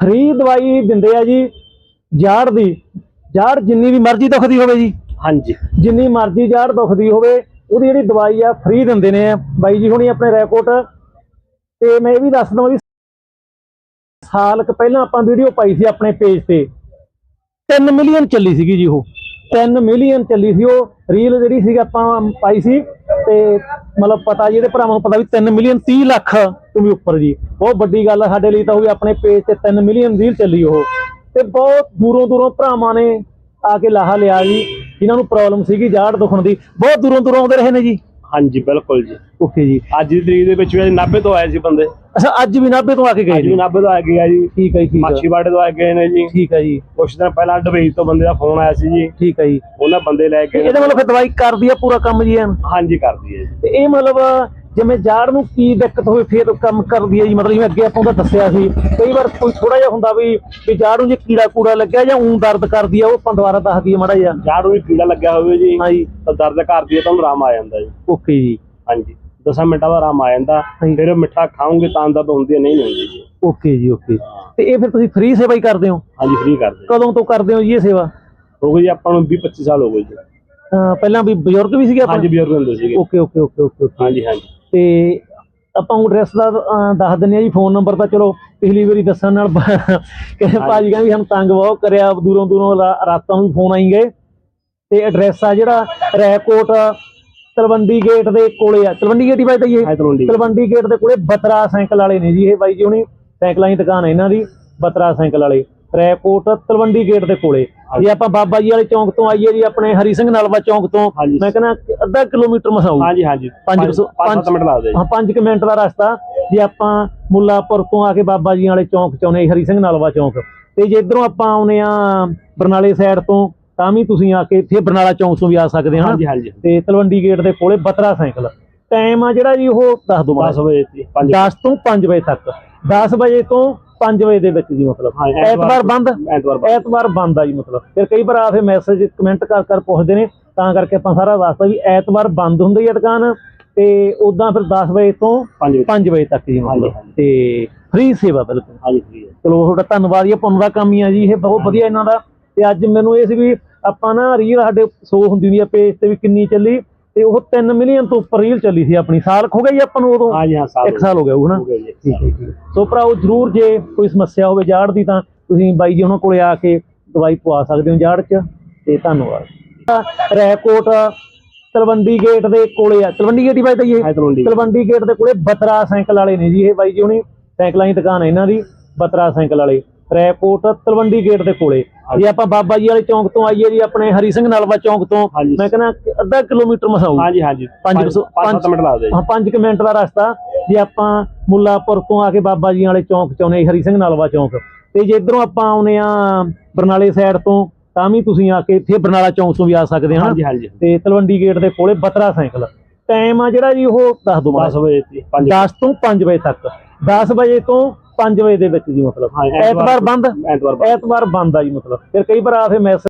Free ਦਵਾਈ ਦਿੰਦੇ ਆ ਜੀ ਜਾੜ ਦੀ ਜਾੜ ਜਿੰਨੀ ਵੀ ਮਰਜ਼ੀ ਦੁਖਦੀ ਹੋਵੇ ਜੀ। ਹਾਂਜੀ। ਜਿੰਨੀ ਮਰਜ਼ੀ ਜਾੜ ਦੁਖਦੀ ਹੋਵੇ ਉਹਦੀ ਜਿਹੜੀ ਦਵਾਈ ਆ ਫ੍ਰੀ ਦਿੰਦੇ ਨੇ ਬਾਈ ਜੀ ਹੁਣੀ ਆਪਣੇ ਰੈਕੋਟ ਤੇ ਮੈਂ ਇਹ ਵੀ ਦੱਸ ਦਵਾਂ ਵੀ ਸਾਲ ਕੁ ਪਹਿਲਾਂ ਆਪਾਂ ਵੀਡੀਓ ਪਾਈ ਸੀ ਆਪਣੇ ਪੇਜ ਤੇ। 3 ਮਿਲੀਅਨ ਚੱਲੀ ਸੀਗੀ ਜੀ ਉਹ। 3 ਮਿਲੀਅਨ ਚੱਲੀ ਸੀ ਉਹ। ਰੀਲ ਜਿਹੜੀ ਸੀ ਆਪਾਂ ਪਾਈ ਸੀ ਤੇ ਮਤਲਬ ਪਤਾ ਜੀ ਇਹਦੇ ਭਰਾਵਾਂ ਨੂੰ ਪਤਾ ਵੀ 3 ਮਿਲੀਅਨ 30 ਲੱਖ ਤੋਂ ਵੀ ਉੱਪਰ ਜੀ। ਬਹੁਤ ਵੱਡੀ ਗੱਲ ਆ ਸਾਡੇ ਲਈ ਤਾਂ ਉਹ ਵੀ ਆਪਣੇ ਪੇਜ ਤੇ 3 ਮਿਲੀਅਨ ਰੀਲ ਚੱਲੀ ਉਹ। ਤੇ ਬਹੁਤ ਦੂਰੋਂ ਦੂਰੋਂ ਭਰਾਵਾਂ ਨੇ ਆ ਕੇ ਲਾਹਾ ਲਿਆ ਜੀ ਜਿਨ੍ਹਾਂ ਨੂੰ ਪ੍ਰੋਬਲਮ ਸੀਗੀ ਜਾੜ ਦੁਖਣ ਦੀ। ਬਹੁਤ ਦੂਰੋਂ ਦੂਰੋਂ ਆਉਂਦੇ ਰਹੇ ਨੇ ਜੀ। ਹਾਂਜੀ ਬਿਲਕੁਲ ਜੀ। ਓਕੇ ਜੀ। ਅੱਜ ਦੀ ਤਰੀਕ ਦੇ ਵਿੱਚ ਵੀ 90 ਤੋਂ ਆਏ ਸੀ ਬੰਦੇ। ਅੱਛਾ ਅੱਜ ਵੀ ਨਾਭੇ ਤੋਂ ਆ ਕੇ ਗਏ ਜੀ। 90 ਤੋਂ ਆ ਕੇ ਗਿਆ ਜੀ। ਠੀਕ ਹੈ ਜੀ, ਠੀਕ ਹੈ ਮਾਛੀਵਾੜੇ ਤੋਂ ਆ ਕੇ ਗਏ ਨੇ ਜੀ। ਠੀਕ ਹੈ ਜੀ। ਕੁਛ ਦਿਨ ਪਹਿਲਾਂ ਡਬਈ ਤੋਂ ਬੰਦੇ ਦਾ ਫੋਨ ਆਇਆ ਸੀ ਜੀ। ਠੀਕ ਹੈ ਜੀ। ਉਹਨਾਂ ਬੰਦੇ ਲੈ ਕੇ ਇਹਦੇ ਮਤਲਬ ਫਿਰ ਦਵਾਈ ਕਰਦੀ ਆ ਪੂਰਾ ਕੰਮ ਜੀ ਐਨ? ਹਾਂਜੀ ਕਰਦੀ ਹੈ ਜੀ। ਤੇ ਇਹ ਮਤਲਬ ਜਿਵੇਂ ਜਾੜ ਨੂੰ ਕੀ ਦਿੱਕਤ ਹੋਵੇ ਫਿਰ ਕੰਮ ਕਰਦੀ ਹੈ ਜੀ। ਮਤਲਬ ਜਿਵੇਂ ਅੱਗੇ ਆਪਾਂ ਉਹਦਾ ਦੱਸਿਆ ਸੀ ਕਈ ਵਾਰ ਕੋਈ ਥੋੜਾ ਜਿਹਾ ਹੁੰਦਾ ਵੀ ਵੀ ਜਾੜ ਨੂੰ ਜੇ ਕੀੜਾ ਕੂੜਾ ਲੱਗਿਆ ਜਾਂ ਊਂ ਦਰਦ ਕਰਦੀ ਆ ਉਹ ਆਪਾਂ ਦੁਬਾਰਾ ਦੱਸ ਦਈਏ ਮਾੜਾ ਜਿਹਾ। ਜਾੜ ਨੂੰ ਵੀ ਕੀੜਾ ਲੱਗਿਆ ਹੋਵੇ ਜੀ ਹਾਂਜੀ ਤਾਂ ਦਰਦ ਕਰਦੀ ਹੈ ਤੁਹਾਨੂੰ ਆਰਾਮ ਆ ਜਾਂਦਾ ਜੀ। ਓਕੇ ਜੀ। ਹਾਂਜੀ। 10 ਮਿੰਟਾਂ ਦਾ ਆਰਾਮ ਆ ਜਾਂਦਾ ਹਾਂਜੀ। ਫਿਰ ਮਿੱਠਾ ਖਾਓਗੇ ਤਾਂ ਦਰਦ ਹੁੰਦੀ ਹੈ ਨਹੀਂ ਹੁੰਦੀ ਜੀ। ਓਕੇ ਜੀ ਓਕੇ। ਤੇ ਇਹ ਫਿਰ ਤੁਸੀਂ ਫ੍ਰੀ ਸੇਵਾ ਹੀ ਕਰਦੇ ਹੋ? ਹਾਂਜੀ ਫ੍ਰੀ ਕਰਦੇ ਕਦੋਂ ਤੋਂ ਕਰਦੇ ਹੋ ਜੀ ਇਹ ਸੇਵਾ? ਹੋ ਜੀ ਆਪਾਂ ਨੂੰ 20 25 ਸਾਲ ਹੋ ਗਏ ਜੀ। ਪਹਿਲਾਂ ਵੀ ਬਜ਼ੁਰਗ ਵੀ ਸੀਗੇ ਹਾਂਜੀ ਆਪਣੇ ਬਜ਼ੁਰਗ ਹੁੰਦੇ ਸੀਗੇ। Okay okay okay okay. ਹਾਂਜੀ ਹਾਂਜੀ। ਤੇ ਆਪਾਂ ਉਹ ਐਡਰੈਸ ਦਾ ਅਹ, ਦੱਸ ਦਿੰਨੇ ਆ ਜੀ ਫੋਨ ਨੰਬਰ ਤਾਂ ਚਲੋ ਪਿਛਲੀ ਵਾਰੀ ਦੱਸਣ ਨਾਲ ਕਹਿੰਦੇ ਭਾਜੀ ਕਹਿੰਦੇ ਵੀ ਸਾਨੂੰ ਤੰਗ ਬਹੁਤ ਕਰਿਆ ਦੂਰੋਂ ਦੂਰੋਂ ਰਾ- ਰਾਤਾਂ ਨੂੰ ਵੀ ਫੋਨ ਆਈ ਗਏ। ਤੇ ਐਡਰੈਸ ਆ ਜਿਹੜਾ ਰੈਕੋਟ ਤਲਵੰਡੀ ਗੇਟ ਦੇ ਕੋਲੇ ਆ। ਤਲਵੰਡੀ ਗੇਟ ਹੀ ਵੱਜਦਾ ਜੀ ਇਹ? ਹੈ ਤਲਵੰਡੀ ਤਲਵੰਡੀ ਗੇਟ ਦੇ ਕੋਲੇ ਬਤਰਾ ਸਾਈਕਲ ਵਾਲੇ ਨੇ ਜੀ ਇਹ ਬਾਈ ਜੀ ਹੁਣੀ ਸਾਈਕਲਾਂ ਦੀ ਦੁਕਾਨ ਹੈ ਇਹਨਾਂ ਦੀ ਬਤਰਾ ਸਾਈਕਲ ਵਾਲੇ। ਰੈਕੋਟ ਤਲਵੰਡੀ ਗੇਟ ਦੇ ਕੋਲੇ। ਜੇ ਆਪਾਂ ਬਾਬਾ ਜੀ ਵਾਲੇ ਚੌਂਕ ਤੋਂ ਆਈਏ ਜੀ ਆਪਣੇ ਹਰੀ ਸਿੰਘ ਨਾਲਵਾ ਚੌਂਕ ਤੋਂ। ਮੈਂ ਕਹਿੰਦਾ ਅੱਧਾ ਕਿਲੋਮੀਟਰ ਮਸਾਊ ਹਾਂਜੀ ਹਾਂਜੀ। ਪੰਜ 5 ਸੌ- 7 ਮਿੰਟ ਲੱਗਦੇ ਹਾਂ 5 ਮਿੰਟ ਦਾ ਰਸਤਾ। ਜੇ ਆਪਾਂ ਮੁੱਲਾਪੁਰ ਤੋਂ ਆ ਕੇ ਬਾਬਾ ਜੀ ਵਾਲੇ ਚੌਂਕ ਚ ਆਉਨੇ ਹਰੀ ਸਿੰਘ ਨਾਲਵਾ ਚੌਂਕ। ਤੇ ਜੇ ਇਧਰੋਂ ਆਪਾਂ ਆਉਨੇ ਆ ਬਰਨਾਲੇ ਸਾਈਡ ਤੋਂ ਤਾਂ ਵੀ ਤੁਸੀਂ ਆ ਕੇ ਫਿਰ ਬਰਨਾਲਾ ਚੌਂਕ ਤੋਂ ਵੀ ਆ ਸਕਦੇ ਹੋ ਹਾਂਜੀ ਹਾਂਜੀ। ਤੇ ਤਲਵੰਡੀ ਗੇਟ ਦੇ ਕੋਲੇ ਬਤਰਾ ਸਾਈਕਲ। ਟਾਈਮ ਆ ਜਿਹੜਾ ਜੀ ਉਹ ਦੱਸ ਦੋ 10 ਵਜੇ ਸੀ 5 10 ਤੋਂ 5 ਵਜੇ ਤੱਕ। 10 ਵਜੇ ਤੋਂ 5 ਵਜੇ ਦੇ ਵਿੱਚ ਜੀ ਮਤਲਬ। ਹਾਂ, ਐਤਵਾਰ ਬੰਦ। ਐਤਵਾਰ ਬੰਦ। ਐਤਵਾਰ ਬੰਦ ਆ ਜੀ ਮਤਲਬ। ਫਿਰ ਕਈ ਵਾਰ ਆ ਫਿਰ ਮੈਸੇਜ ਕਮੈਂਟ ਕਰ ਕਰ ਪੁੱਛਦੇ ਨੇ ਤਾਂ ਕਰਕੇ ਆਪਾਂ ਸਾਰਾ ਦੱਸਦਾ ਵੀ ਐਤਵਾਰ ਬੰਦ ਹੁੰਦੀ ਹੈ ਦੁਕਾਨ। ਤੇ ਉਦਾਂ ਫਿਰ 10 ਵਜੇ ਤੋਂ 5 ਵਜੇ। 5 ਵਜੇ ਤੱਕ ਜੀ ਮਤਲਬ। ਤੇ ਫ੍ਰੀ ਸੇਵਾ ਬਿਲਕੁਲ। ਹਾਂਜੀ ਫ੍ਰੀ ਹੈ। ਚਲੋ ਤੁਹਾਡਾ ਧੰਨਵਾਦ ਜੀ ਪੁੰਨ ਦਾ ਕੰਮ ਹੀ ਆ ਜੀ ਇਹ ਬਹੁਤ ਵਧੀਆ ਇਹਨਾਂ ਦਾ। ਤੇ ਅੱਜ ਮੈਨੂੰ ਇਹ ਸੀ ਵੀ ਆਪਾਂ ਨਾ ਰੀਲ ਸਾਡੇ ਸ਼ੋ ਹੁੰਦੀ ਹੁੰਦੀ ਆ ਪੇਜ ਤੇ ਵੀ ਕਿੰਨੀ ਚੱਲੀ। ਤੇ ਉਹ 3 ਮਿਲੀਅਨ ਤੋਂ ਉੱਪਰ ਰੀਲ ਚੱਲੀ ਸੀ ਆਪਣੀ। ਸਾਲ ਖੋ ਗਿਆ ਜੀ ਆਪਾਂ ਨੂੰ ਉਦੋਂ। ਹਾਂਜੀ ਹਾਂ ਸਾਲ ਇੱਕ ਸਾਲ ਹੋ ਗਿਆ ਉਹ ਨਾ ਹੋ ਗਿਆ ਜੀ, ਇੱਕ ਠੀਕ। ਹੈ ਹੈ। ਸੋ ਭਰਾਓ ਜਰੂਰ ਜੇ ਕੋਈ ਸਮੱਸਿਆ ਹੋਵੇ ਜਾੜ ਦੀ ਤਾਂ ਤੁਸੀਂ ਬਾਈ ਜੀ ਉਹਨਾਂ ਕੋਲੇ ਆ ਕੇ ਦਵਾਈ ਪਵਾ ਸਕਦੇ ਹੋ ਜਾੜ 'ਚ। ਤੇ ਧੰਨਵਾਦ। ਰੈਕੋਟ ਤਲਵੰਡੀ ਗੇਟ ਦੇ ਕੋਲੇ ਆ। ਤਲਵੰਡੀ ਗੇਟ ਹੀ ਵੱਜਦਾ ਜੀ ਇਹ? ਹੈ ਤਲਵੰਡੀ ਤਲਵੰਡੀ ਗੇਟ ਦੇ ਕੋਲੇ ਬਤਰਾ ਸਾਈਕਲ ਵਾਲੇ ਨੇ ਜੀ ਇਹ ਬਾਈ ਜੀ ਹੁਣੀ। ਸਾਈਕਲਾਂ ਦੀ ਦੁਕਾਨ ਹੈ ਇਹਨਾਂ ਦੀ ਬਤਰਾ ਸਾਈਕਲ ਵਾਲੇ। ਰੈਕੋਟ ਤਲਵੰਡੀ ਗੇਟ ਦੇ ਕੋਲੇ। ਜੇ ਆਪਾਂ ਬਾਬਾ ਜੀ ਵਾਲੇ ਚੌਂਕ ਤੋਂ ਆਈਏ ਜੀ ਆਪਣੇ ਹਰੀ ਸਿੰਘ ਨਾਲਵਾ ਚੌਂਕ ਤੋਂ। ਮੈਂ ਕਹਿੰਦਾ ਅੱਧਾ ਕਿਲੋਮੀਟਰ ਮਸਾਊ। ਹਾਂਜੀ ਹਾਂਜੀ। ਪੰਜ ਸੌ- 5 ਮਿੰਟ ਲੱਗਦੇ ਹਾਂ 5 ਮਿੰਟ ਦਾ ਰਸਤਾ। ਜੇ ਆਪਾਂ ਮੁੱਲਾਪੁਰ ਤੋਂ ਆ ਕੇ ਬਾਬਾ ਜੀ ਵਾਲੇ ਚੌਂਕ ਚ ਆਉਨੇ ਹਰੀ ਸਿੰਘ ਨਾਲਵਾ ਚੌਂਕ। ਤੇ ਜੇ ਇਧਰੋਂ ਆਪਾਂ ਆਉਨੇ ਆ ਬਰਨਾਲੇ ਸਾਈਡ ਤੋਂ ਤਾਂ ਵੀ ਤੁਸੀਂ ਆ ਕੇ ਫਿਰ ਬਰਨਾਲਾ ਚੌਂਕ ਤੋਂ ਵੀ ਆ ਸਕਦੇ ਹੋ ਹਾਂਜੀ ਹਾਂਜੀ। ਤੇ ਤਲਵੰਡੀ ਗੇਟ ਦੇ ਕੋਲੇ ਬਤਰਾ ਸਾਈਕਲ। ਟਾਈਮ ਆ ਜਿਹੜਾ ਜੀ ਉਹ ਦੱਸ ਦੋ 10 ਵਜੇ ਸੀ 5 10 ਤੋਂ 5 ਵਜੇ ਤੱਕ। 10 ਵਜੇ ਤੋਂ 5 ਵਜੇ ਦੇ ਵਿੱਚ ਜੀ ਮਤਲਬ। ਐਤਵਾਰ- ਬੰਦ। ਐਤਵਾਰ ਬੰਦ। ਆ ਜੀ ਮਤਲਬ। ਫਿਰ ਕਈ ਵਾਰ ਆ ਫਿਰ ਮੈਸੇਜ